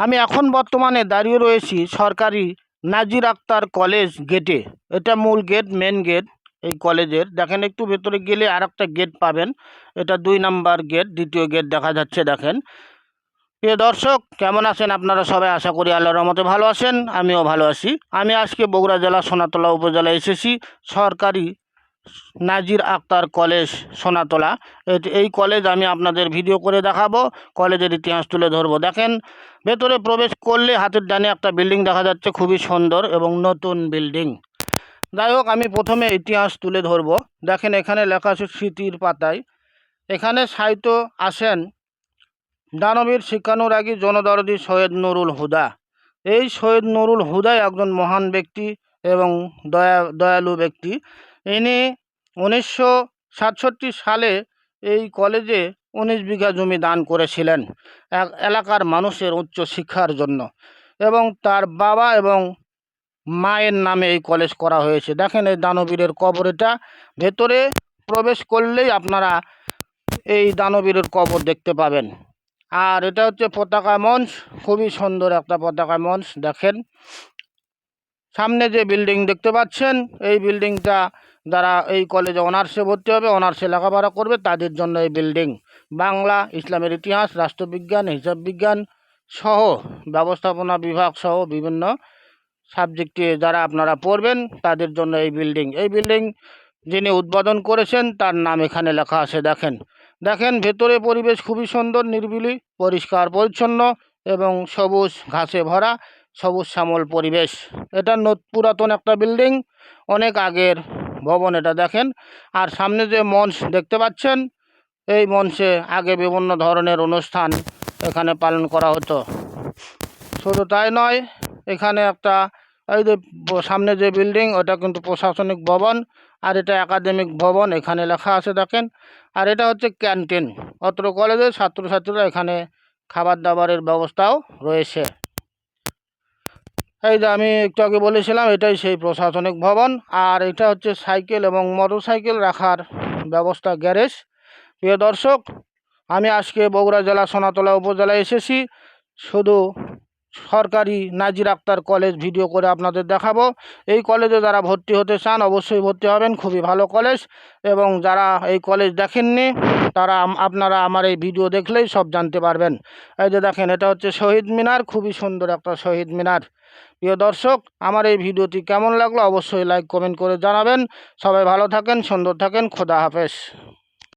আমি এখন বর্তমানে দাঁড়িয়ে রয়েছি সরকারি নাজির আক্তার কলেজ গেটে এটা মূল গেট মেন গেট এই কলেজের। দেখেন, একটু ভেতরে গেলে আর একটা গেট পাবেন। এটা দুই নাম্বার গেট দ্বিতীয় গেট দেখা যাচ্ছে, দেখেন। প্রিয় দর্শক, কেমন আছেন আপনারা সবাই? আশা করি আল্লাহর রহমতে ভালো আছেন, আমিও ভালো আছি। আমি আজকে বগুড়া জেলা সোনাতলা উপজেলায় এসেছি। সরকারি নাজির আক্তার কলেজ সোনাতলা। এই কলেজ আমি আপনাদের ভিডিও করে দেখাবো। কলেজের ইতিহাস তুলে ধরবো। দেখেন, ভেতরে প্রবেশ করলে হাতের ডানে একটা বিল্ডিং দেখা যাচ্ছে, খুবই সুন্দর এবং নতুন বিল্ডিং। যাই হোক, আমি প্রথমে ইতিহাস তুলে ধরবো। দেখেন, এখানে লেখা আছে স্মৃতির পাতায়। এখানে সাহিত্য আসেন দানবীর শিক্ষানুরাগী জনদরদি সৈয়দ নুরুল হুদা। এই সৈয়দ নুরুল হুদাই একজন মহান ব্যক্তি এবং দয়া, দয়ালু ব্যক্তি। ইনি উনিশশো সাতষট্টি সালে এই কলেজে উনিশ বিঘা জমি দান করেছিলেন এক এলাকার মানুষের উচ্চ শিক্ষার জন্য এবং তার বাবা এবং মায়ের নামে এই কলেজ করা হয়েছে। দেখেন এই দানবীরের কবর এটা ভেতরে প্রবেশ করলেই আপনারা এই দানবীরের কবর দেখতে পাবেন। আর এটা হচ্ছে পতাকা মঞ্চ। খুবই সুন্দর একটা পতাকা মঞ্চ। দেখেন সামনে যে বিল্ডিং দেখতে পাচ্ছেন, এই বিল্ডিংটা যারা এই কলেজে অনার্সে ভর্তি হবে অনার্সে লেখাপড়া করবে, তাদের জন্য এই বিল্ডিং বাংলা, ইসলামের ইতিহাস, রাষ্ট্রবিজ্ঞান হিসাব বিজ্ঞান সহ ব্যবস্থাপনা বিভাগ সহ বিভিন্ন সাবজেক্টে যারা আপনারা পড়বেন, তাদের জন্য এই বিল্ডিং এই বিল্ডিং যিনি উদ্বোধন করেছেন, তার নাম এখানে লেখা আছে, দেখেন। দেখেন, ভেতরে পরিবেশ খুবই সুন্দর, নিরিবিলি, পরিষ্কার, পরিচ্ছন্ন এবং সবুজ, ঘাসে ভরা, সবুজ শ্যামল পরিবেশ। এটা পুরাতন একটা বিল্ডিং অনেক আগের ভবন এটা দেখেন। আর সামনে যে মঞ্চ দেখতে পাচ্ছেন, এই মঞ্চে আগে বিভিন্ন ধরনের অনুষ্ঠান এখানে পালন করা হতো। শুধু তাই নয়, এখানে একটা এই যে সামনে যে বিল্ডিং, ওটা কিন্তু প্রশাসনিক ভবন আর এটা একাডেমিক ভবন, এখানে লেখা আছে দেখেন। আর এটা হচ্ছে ক্যান্টিন। অত্র কলেজের ছাত্রছাত্রীরা এখানে খাবার দাবারের ব্যবস্থাও রয়েছে। এই যে আমি একটু আগে বলেছিলাম, এটাই সেই প্রশাসনিক ভবন। আর এটা হচ্ছে সাইকেল এবং মোটর সাইকেল রাখার ব্যবস্থা গ্যারেজ। প্রিয় দর্শক, আমি আজকে বগুড়া জেলা সোনাতলা উপজেলায় এসেছি। শুধু সরকারি নাজির আক্তার কলেজ ভিডিও করে আপনাদের দেখাবো। এই কলেজে যারা ভর্তি হতে চান, অবশ্যই ভর্তি হবেন। খুবই ভালো কলেজ। এবং যারা এই কলেজ দেখেননি তারা আপনারা আমার এই ভিডিও দেখলেই সব জানতে পারবেন। এই যে দেখেন, এটা হচ্ছে শহীদ মিনার, খুবই সুন্দর একটা শহীদ মিনার। প্রিয় দর্শক, আমার এই ভিডিওটি কেমন লাগল অবশ্যই লাইক, কমেন্ট করে জানাবেন। সবাই ভালো থাকেন, সুন্দর থাকেন, খোদা হাফেজ।